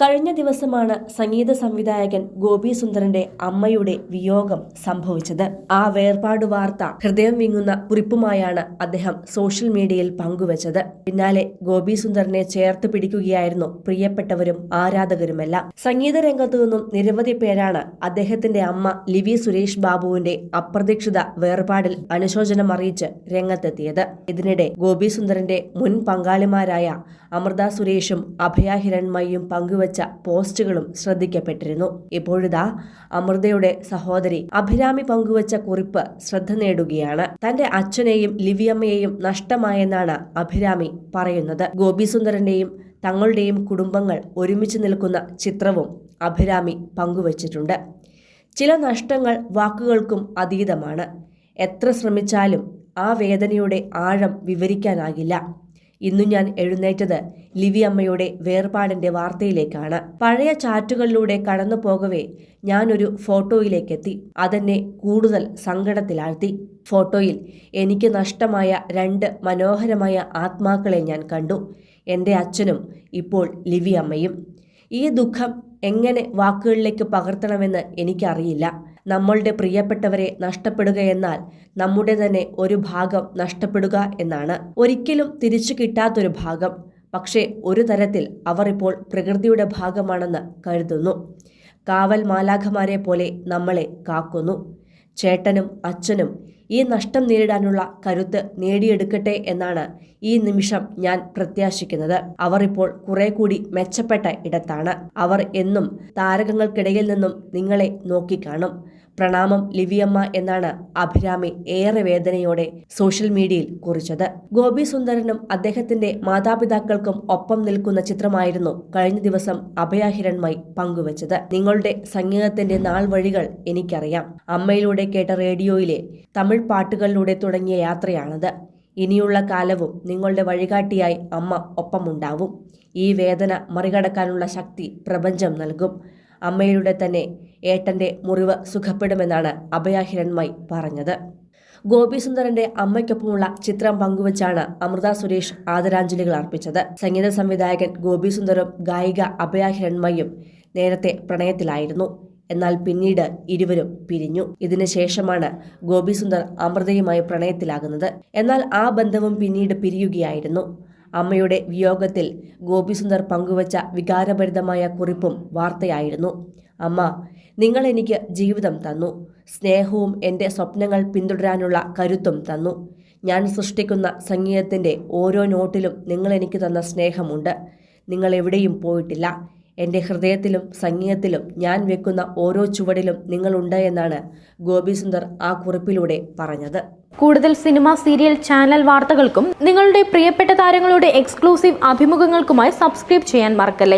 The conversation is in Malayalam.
കഴിഞ്ഞ ദിവസമാണ് സംഗീത സംവിധായകൻ ഗോപി സുന്ദറിന്റെ അമ്മയുടെ വിയോഗം സംഭവിച്ചത്. ആ വേർപാട് വാർത്ത ഹൃദയം വിങ്ങുന്ന കുറിപ്പുമായാണ് അദ്ദേഹം സോഷ്യൽ മീഡിയയിൽ പങ്കുവച്ചത്. പിന്നാലെ ഗോപി സുന്ദറിനെ ചേർത്ത് പിടിക്കുകയായിരുന്നു പ്രിയപ്പെട്ടവരും ആരാധകരുമെല്ലാം. സംഗീത രംഗത്തു നിന്നും നിരവധി പേരാണ് അദ്ദേഹത്തിന്റെ അമ്മ ലിവി സുരേഷ് ബാബുവിന്റെ അപ്രതീക്ഷിത വേർപാടിൽ അനുശോചനം അറിയിച്ച് രംഗത്തെത്തിയത്. ഇതിനിടെ ഗോപി സുന്ദറിന്റെ മുൻ പങ്കാളിമാരായ അമൃത സുരേഷും അഭയ ഹിരൺമയും പങ്കുവച്ച പോസ്റ്റുകളും ശ്രദ്ധിക്കപ്പെട്ടിരുന്നു. ഇപ്പോഴിതാ അമൃതയുടെ സഹോദരി അഭിരാമി പങ്കുവച്ച കുറിപ്പ് ശ്രദ്ധ നേടുകയാണ്. തന്റെ അച്ഛനെയും ലിവിയമ്മയെയും നഷ്ടമായെന്നാണ് അഭിരാമി പറയുന്നത്. ഗോപി സുന്ദരന്റെയും തങ്ങളുടെയും കുടുംബങ്ങൾ ഒരുമിച്ച് നിൽക്കുന്ന ചിത്രവും അഭിരാമി പങ്കുവച്ചിട്ടുണ്ട്. ചില നഷ്ടങ്ങൾ വാക്കുകൾക്കും അതീതമാണ്. എത്ര ശ്രമിച്ചാലും ആ വേദനയുടെ ആഴം വിവരിക്കാനാകില്ല. ഇന്നു ഞാൻ എഴുന്നേറ്റത് ലിവി അമ്മയുടെ വേർപാടിന്റെ വാർത്തയിലേക്കാണ്. പഴയ ചാറ്റുകളിലൂടെ കടന്നു പോകവേ ഞാനൊരു ഫോട്ടോയിലേക്കെത്തി. അതെന്നെ കൂടുതൽ സങ്കടത്തിലാഴ്ത്തി. ഫോട്ടോയിൽ എനിക്ക് നഷ്ടമായ രണ്ട് മനോഹരമായ ആത്മാക്കളെ ഞാൻ കണ്ടു. എന്റെ അച്ഛനും ഇപ്പോൾ ലിവി അമ്മയും ഈ ദുഃഖം എങ്ങനെ വാക്കുകളിലേക്ക് പകർത്തണമെന്ന് എനിക്കറിയില്ല. നമ്മളുടെ പ്രിയപ്പെട്ടവരെ നഷ്ടപ്പെടുക എന്നാൽ നമ്മുടെ തന്നെ ഒരു ഭാഗം നഷ്ടപ്പെടുക എന്നാണ്. ഒരിക്കലും തിരിച്ചു കിട്ടാത്തൊരു ഭാഗം. പക്ഷേ ഒരു തരത്തിൽ അവർ ഇപ്പോൾ പ്രകൃതിയുടെ ഭാഗമാണെന്ന് കരുതുന്നു. കാവൽ മാലാഖമാരെ പോലെ നമ്മളെ കാക്കുന്നു. ചേട്ടനും അച്ഛനും ഈ നഷ്ടം നേരിടാനുള്ള കരുത്ത് നേടിയെടുക്കട്ടെ എന്നാണ് ഈ നിമിഷം ഞാൻ പ്രത്യാശിക്കുന്നത്. അവർ ഇപ്പോൾ കുറെ കൂടി മെച്ചപ്പെട്ട ഇടത്താണ്. അവർ എന്നും താരകങ്ങൾക്കിടയിൽ നിന്നും നിങ്ങളെ നോക്കിക്കാണും. പ്രണാമം ലിവിയമ്മ എന്നാണ് അഭിരാമി ഏറെ വേദനയോടെ സോഷ്യൽ മീഡിയയിൽ കുറിച്ചത്. ഗോപി സുന്ദരനും അദ്ദേഹത്തിന്റെ മാതാപിതാക്കൾക്കും ഒപ്പം നിൽക്കുന്ന ചിത്രമായിരുന്നു കഴിഞ്ഞ ദിവസം അഭയാഹിരൺമായി പങ്കുവച്ചത്. നിങ്ങളുടെ സംഗീതത്തിന്റെ നാൾ വഴികൾ എനിക്കറിയാം. അമ്മയിലൂടെ കേട്ട റേഡിയോയിലെ തമിഴ് പാട്ടുകളിലൂടെ തുടങ്ങിയ യാത്രയാണത്. ഇനിയുള്ള കാലവും നിങ്ങളുടെ വഴികാട്ടിയായി അമ്മ ഒപ്പമുണ്ടാവും. ഈ വേദന മറികടക്കാനുള്ള ശക്തി പ്രപഞ്ചം നൽകും. അമ്മയിലൂടെ തന്നെ ഏട്ടന്റെ മുറിവ് സുഖപ്പെടുമെന്നാണ് അഭയാഹിരൺമായി പറഞ്ഞത്. ഗോപിസുന്ദരന്റെ അമ്മയ്ക്കൊപ്പമുള്ള ചിത്രം പങ്കുവച്ചാണ് അമൃത സുരേഷ് ആദരാഞ്ജലികൾ അർപ്പിച്ചത്. സംഗീത സംവിധായകൻ ഗോപിസുന്ദറും ഗായിക അഭയാഹിരൺമയും നേരത്തെ പ്രണയത്തിലായിരുന്നു. എന്നാൽ പിന്നീട് ഇരുവരും പിരിഞ്ഞു. ഇതിനുശേഷമാണ് ഗോപിസുന്ദർ അമൃതയുമായി പ്രണയത്തിലാകുന്നത്. എന്നാൽ ആ ബന്ധവും പിന്നീട് പിരിയുകയായിരുന്നു. അമ്മയുടെ വിയോഗത്തിൽ ഗോപിസുന്ദർ പങ്കുവച്ച വികാരഭരിതമായ കുറിപ്പും വാർത്തയായിരുന്നു. അമ്മ നിങ്ങൾ എനിക്ക് ജീവിതം തന്നു. സ്നേഹവും എന്റെ സ്വപ്നങ്ങൾ പിന്തുടരാനുള്ള കരുത്തും തന്നു. ഞാൻ സൃഷ്ടിക്കുന്ന സംഗീതത്തിന്റെ ഓരോ നോട്ടിലും നിങ്ങൾ എനിക്ക് തന്ന സ്നേഹമുണ്ട്. നിങ്ങൾ എവിടെയും പോയിട്ടില്ല. എന്റെ ഹൃദയത്തിലും സംഗീതത്തിലും ഞാൻ വെക്കുന്ന ഓരോ ചുവടിലും നിങ്ങളുണ്ട് എന്നാണ് ഗോപിസുന്ദർ ആ കുറിപ്പിലൂടെ പറഞ്ഞത്. കൂടുതൽ സിനിമ സീരിയൽ ചാനൽ വാർത്തകൾക്കും നിങ്ങളുടെ പ്രിയപ്പെട്ട താരങ്ങളുടെ എക്സ്ക്ലൂസീവ് അഭിമുഖങ്ങൾക്കുമായി സബ്സ്ക്രൈബ് ചെയ്യാൻ മറക്കല്ലേ?